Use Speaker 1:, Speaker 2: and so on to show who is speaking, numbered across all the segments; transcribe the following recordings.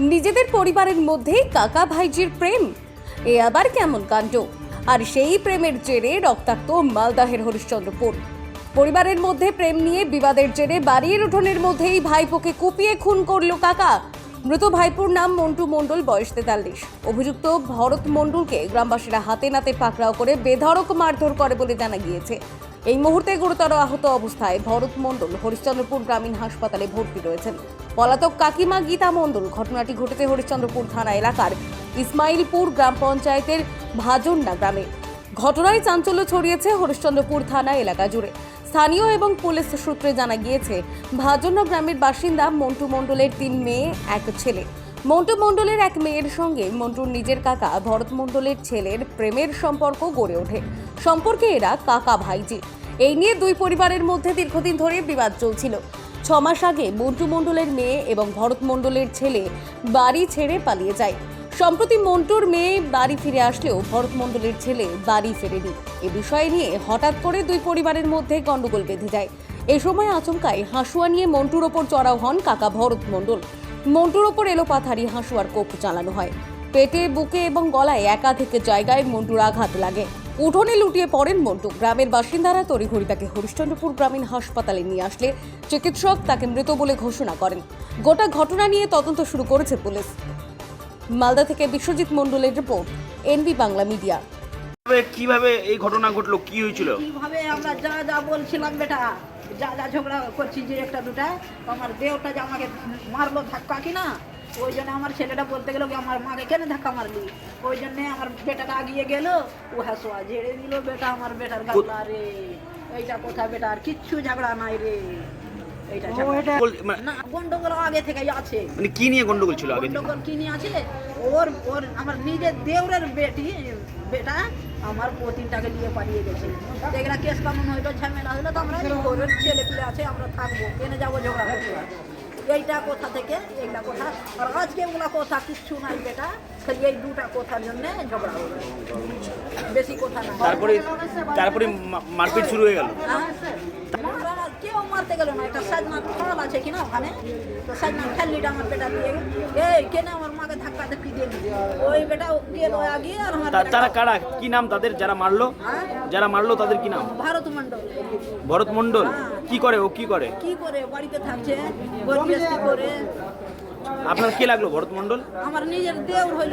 Speaker 1: নিজেদের পরিবারের মধ্যেই কাকা ভাইজির প্রেম। এ আবার কেমন কাণ্ড? আর সেই প্রেমের জেরে রক্তাক্ত মালদাহের হরিশ্চন্দ্রপুর। পরিবারের মধ্যে প্রেম নিয়ে বিবাদের জেরে বাড়ির উঠোনের মধ্যেই ভাইপোকে কুপিয়ে খুন করল কাকা। মৃত ভাইপোর নাম মন্টু মণ্ডল, বয়স তেতাল্লিশ। অভিযুক্ত ভরত মণ্ডলকে গ্রামবাসীরা হাতে নাতে পাকড়াও করে বেধড়ক মারধর করে বলে জানা গিয়েছে। এই মুহূর্তে গুরুতর আহত অবস্থায় ভরত মণ্ডল হরিশ্চন্দ্রপুর গ্রামীণ হাসপাতালে ভর্তি রয়েছেন। পলাতক কাকিমা গীতা মণ্ডল ঘটনাটি ঘটেছে হরিশ্চন্দ্রপুর থানা এলাকার ইসমাইলপুর গ্রাম পঞ্চায়েতের ভাজন্না গ্রামে। ঘটনায় চাঞ্চল্য ছড়িয়েছে হরিশ্চন্দ্রপুর থানা এলাকা জুড়ে। স্থানীয় এবং পুলিশ সূত্রে জানা গিয়েছে ভাজন্য গ্রামের বাসিন্দা মন্টু মণ্ডলের তিন মেয়ে, এক ছেলে। মন্টু মণ্ডলের এক মেয়ের সঙ্গে মন্টুর নিজের কাকা ভরত মণ্ডলের ছেলের প্রেমের সম্পর্ক গড়ে ওঠে। সম্পর্কে এরা কাকা ভাইজি। এই নিয়ে দুই পরিবারের মধ্যে দীর্ঘদিন ধরে বিবাদ চলছিল। ছ মাস আগে মন্টু মণ্ডলের মেয়ে এবং ভরত মণ্ডলের ছেলে বাড়ি ছেড়ে পালিয়ে যায়। সম্প্রতি মন্টুর মেয়ে বাড়ি ফিরে আসলেও ভরত মণ্ডলের ছেলে বাড়ি ফেরেনি। এ বিষয় নিয়ে হঠাৎ করে দুই পরিবারের মধ্যে গণ্ডগোল বেঁধে যায়। এ সময় আচমকায় হাসুয়া নিয়ে মন্টুর ওপর চড়াও হন কাকা ভরত মণ্ডল। মন্টুর ওপর এলোপাথারি হাসুয়ার কোপ চালানো হয়। পেটে বুকে এবং গলায় একাধিক জায়গায় মন্টুর আঘাত লাগে। উঠোনে লুটিয়ে পড়েন মন্টু। গ্রামের বাসিন্দারা তড়িঘড়ি তাকে হরিশ্চন্দ্রপুর গ্রামীণ হাসপাতালে নিয়ে আসলে চিকিৎসক তাকে মৃত বলে ঘোষণা করেন। গোটা ঘটনা নিয়ে তদন্ত শুরু করেছে পুলিশ। মালদা থেকে বিশ্বজিৎ মণ্ডলের রিপোর্ট এনবি বাংলা মিডিয়া।
Speaker 2: কীভাবে কীভাবে এই ঘটনা ঘটলো? কি হয়েছিল?
Speaker 3: কীভাবে আমরা যা যা বলছিলাম বেটা? যা যা ঝগড়া করছি যে একটা দুটা আমার দেহটা যে আমাকে মারলো ধাক্কা কি না ওই জন্য আমার ছেলেটা বলতে গেলো আমার মাকে কেন ধাক্কা মারলি? ওই জন্যে আমার বেটাটা আগিয়ে গেল, ও হাসোয়া ঝেড়ে দিল, বেটা, আমার বেটার গালা রে, এইটা কোথা বেটা, আর কিচ্ছু ঝগড়া নাই রে।
Speaker 2: মানে-
Speaker 3: না গন্ডগোল আগে থেকে আছে।
Speaker 2: মানে কি নিয়ে গন্ডগোল ছিল আগে?
Speaker 3: গন্ডগোল কি নিয়ে আছে? ওর ওর আমার নিজের দেওরের বেটি বেটা আমার পতিনটাকে নিয়ে পালিয়ে গেছে। এগুলা কেস কানুন হইল ঝামেলা তো আমরা ওর ছেলে পিলে আছে আমরা থাকব। কেনে যাব ঝগড়া করতে? এইটা কোথা থেকে এইটা কথা। আর আজকে ওগুলা কথা কিচ্ছু নাই বেটা। খালি এই দুটা কথার জন্য ঝগড়া হলো। বেশি কথা না।
Speaker 2: তারপরে তারপরে মারপিট শুরু হয়ে গেল।
Speaker 3: হ্যাঁ? কেউ মারতে গেল না। একটা সাজনা খাল আছে কিনা ওখানে? তো সাজনা খেললিটা আমার বেটা দিয়ে এই কেন আমার মাকে ধাক্কা ধাক্কি দিয়ে ওই বেটা গেল আগে আর আমার
Speaker 2: তারা কারা? কি নাম তাদের? যারা মারলো?
Speaker 3: হ্যাঁ?
Speaker 2: যারা মারলো তাদের কি নাম?
Speaker 3: ভারত মন্ডল
Speaker 2: ভরত মন্ডল কি করে ও? কি করে?
Speaker 3: কি করে? বাড়িতে থাকছে করে।
Speaker 2: আপনার কি লাগল ভরত মণ্ডল?
Speaker 3: আমার নিজের দেওর আমার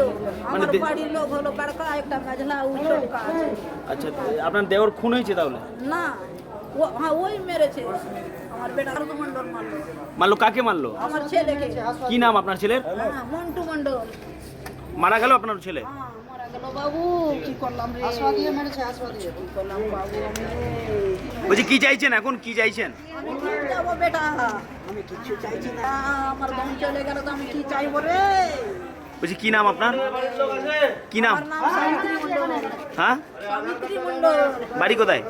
Speaker 2: মানে
Speaker 3: বাড়ির লোক হলো কাড়কা একটা মেঝলা ওই চৌকা
Speaker 2: আচ্ছা আপনার দেওর খুন হয়েছে তাহলে?
Speaker 3: না। হ্যাঁ ওই মেরেছে। আমার বেটা মন্ডল মারলো।
Speaker 2: মারলো কাকে মারলো?
Speaker 3: আমার ছেলেকে।
Speaker 2: কি নাম আপনার ছেলের?
Speaker 3: হ্যাঁ মন্টু মন্ডল
Speaker 2: মারা গেল আপনার ছেলে?
Speaker 3: হ্যাঁ, মারা গেল। বাবু কি করলাম রে? হাসপা দিয়ে মেরেছে হাসপা দিয়ে কি করলাম বাবু আমি রে?
Speaker 2: বলছি কি চাইছেন এখন? কি চাইছেন?
Speaker 3: আমি কি যাব বেটা? আমি কিচ্ছু চাইছি না। আমার বোন চলে গেল তো আমি কি চাইব রে?
Speaker 2: বলছি কি নাম আপনার? কি নাম? হ্যাঁ? বাড়ি কোথায়?